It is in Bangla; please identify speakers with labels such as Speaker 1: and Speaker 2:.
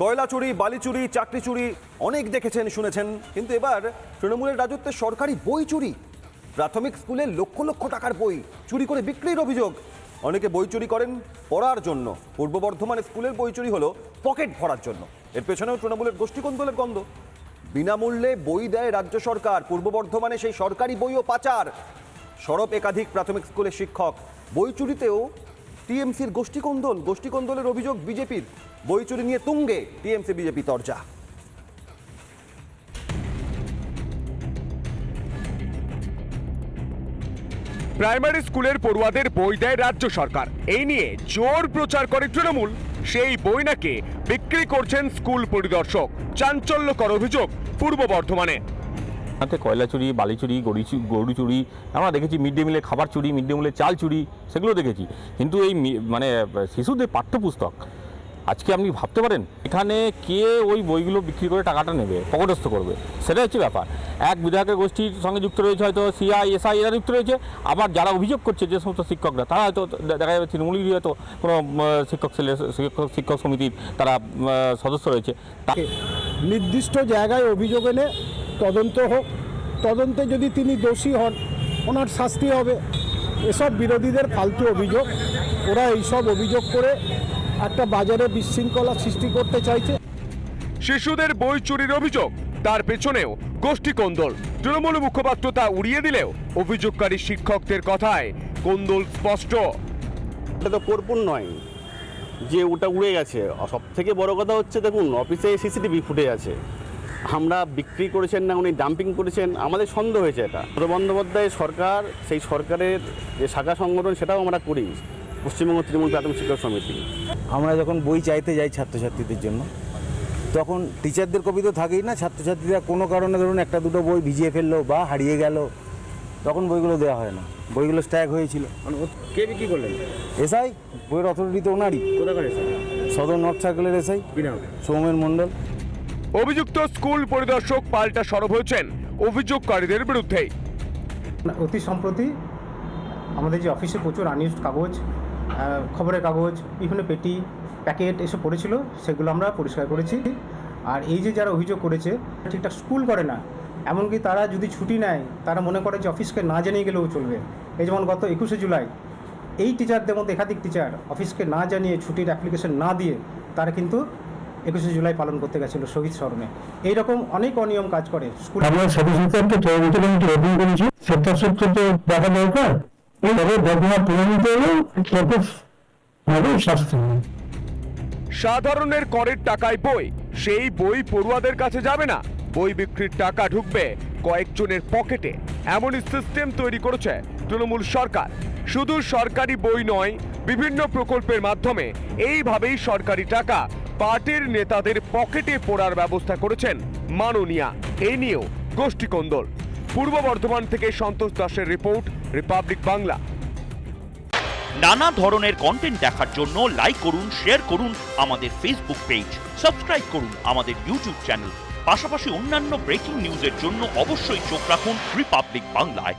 Speaker 1: কয়লা চুরি বালি চুরি চাকরি চুরি অনেক দেখেছেন, শুনেছেন। কিন্তু এবার তৃণমূলের রাজত্বে সরকারি বই চুরি। প্রাথমিক স্কুলে লক্ষ লক্ষ টাকার বই চুরি করে বিক্রির অভিযোগ। অনেকে বই চুরি করেন পড়ার জন্য। পূর্ব বর্ধমান স্কুলের বই চুরি হলো পকেট ভরার জন্য। এর পেছনেও তৃণমূলের গোষ্ঠীকন্দলের গন্ধ। বিনামূল্যে বই দেয় রাজ্য সরকার, পূর্ব বর্ধমানে সেই সরকারি বইও পাচার। সরব একাধিক প্রাথমিক স্কুলের শিক্ষক বই চুরিতেও টিএমসির গোষ্ঠীকন্দল, গোষ্ঠীকন্দলের অভিযোগ বিজেপির। বই চুরি নিয়ে তুঙ্গে টিএমসি বিজেপি তরজা।
Speaker 2: প্রাইমারি স্কুলের পড়ুয়াদের বই দেয় রাজ্য সরকার। এই নিয়ে জোর প্রচার করে তৃণমূল। সেই বই নাকি বিক্রি করছেন স্কুল পরিদর্শক। চাঞ্চল্যকর অভিযোগ পূর্ব বর্ধমানে।
Speaker 3: হাতে কয়লা চুরি, বালি চুরি গড়ি গরু চুরি, আমরা দেখেছি মিড ডে মিলের খাবার চুরি মিড ডে মিলের চাল চুরি, সেগুলো দেখেছি। কিন্তু এই মানে শিশুদের পাঠ্যপুস্তক, আজকে আপনি ভাবতে পারেন, এখানে কে ওই বইগুলো বিক্রি করে টাকাটা নেবে, পকটস্থ করবে? সেটা হচ্ছে ব্যাপার। এক বিধায়কের গোষ্ঠীর সঙ্গে যুক্ত রয়েছে হয়তো সিআই এসআই এরা যুক্ত রয়েছে, আবার যারা অভিযোগ করছে যে সমস্ত শিক্ষকরা, তারা হয়তো দেখা যাবে তৃণমূলেরই হয়তো কোনো শিক্ষক শিক্ষক শিক্ষক সমিতির তারা সদস্য রয়েছে।
Speaker 4: নির্দিষ্ট জায়গায় অভিযোগ এনে তদন্ত হোক তদন্তে যদি তিনি দোষী হন ওনার শাস্তি হবে। এসব বিরোধীদের ফালতু অভিযোগ। ওরা এইসব অভিযোগ করে একটা বাজারে বিশৃঙ্খলা সৃষ্টি করতে চাইছে।
Speaker 2: শিশুদের বই চুরির অভিযোগ তার পেছনেও গোষ্ঠী কোন্দল। তৃণমূল মুখপাত্র তা উড়িয়ে দিলেও অভিযোগকারী শিক্ষকদের কথায় কোন্দল স্পষ্ট।
Speaker 5: এটা তো কর্পূর নয় যে ওটা উড়ে গেছে। সব থেকে বড় কথা হচ্ছে দেখুন অফিসে সিসিটিভি ফুটে আছে। আমরা বিক্রি করেছেন না উনি ডাম্পিং করেছেন আমাদের সন্দেহ হয়েছে এটা। বন্দ্যোপাধ্যায় সরকার সেই সরকারের যে শাখা সংগঠন সেটাও আমরা করি পশ্চিমবঙ্গ তৃণমূল প্রাথমিক শিক্ষক সমিতি।
Speaker 6: আমরা যখন বই চাইতে যাই ছাত্রছাত্রীদের জন্য তখন টিচারদের কপি তো থাকেই না ছাত্রছাত্রীরা কোনো কারণে ধরুন একটা দুটো বই ভিজিয়ে ফেলল বা হারিয়ে গেল তখন বইগুলো দেওয়া হয় না। বইগুলো স্ট্যাগ হয়েছিল।
Speaker 5: কে বিক্রি করলেন?
Speaker 6: এসআই বইয়ের অথরিটি তো ওনারই।
Speaker 5: কোথাকার এসে
Speaker 6: সদর নর্থ সার্কেলের এসআই। সৌমেন মণ্ডল।
Speaker 2: অভিযুক্ত স্কুল পরিদর্শক পাল্টা সরব হয়েছেন অভিযোগকারীদের বিরুদ্ধেই
Speaker 7: অতি সম্প্রতি আমাদের যে অফিসে প্রচুর আনইউজড কাগজ খবরের কাগজ, বিভিন্ন পেটি, প্যাকেট এসব পড়েছিল, সেগুলো আমরা পরিষ্কার করেছি। আর এই যে যারা অভিযোগ করেছে, ঠিকঠাক স্কুল করে না, এমনকি তারা যদি ছুটি নেয়, তারা মনে করে যে অফিসকে না জানিয়ে গেলেও চলবে। এই যেমন গত একুশে জুলাই, এই টিচারদের মধ্যে একাধিক টিচার অফিসকে না জানিয়ে ছুটির অ্যাপ্লিকেশন না দিয়ে, তারা কিন্তু একুশে জুলাই পালন করতে গেছিল শহীদ স্মরণে। এইরকম অনেক অনিয়ম কাজ করে স্কুল
Speaker 4: আমরা তো দেখা দরকার। ঘটনা প্রমাণিত হলে শাস্তি
Speaker 2: সাধারণের করের টাকায় বই সেই বই পড়ুয়াদের কাছে যাবে না। বই বিক্রির টাকা ঢুকবে কয়েকজনের পকেটে। এমনই সিস্টেম তৈরি করেছে তৃণমূল সরকার। শুধু সরকারি বই নয় বিভিন্ন প্রকল্পের মাধ্যমে এইভাবেই সরকারি টাকা পার্টির নেতাদের পকেটে পড়ার ব্যবস্থা করেছেন মাননীয়া, এ নিয়েও গোষ্ঠীকন্দল পূর্ব বর্ধমান থেকে সন্তোষ দাসের রিপোর্ট, রিপাবলিক বাংলা।
Speaker 8: নানা ধরনের কন্টেন্ট দেখার জন্য লাইক করুন শেয়ার করুন আমাদের ফেসবুক পেজ সাবস্ক্রাইব করুন আমাদের ইউটিউব চ্যানেল পাশাপাশি অন্যান্য ব্রেকিং নিউজের জন্য অবশ্যই চোখ রাখুন রিপাবলিক বাংলায়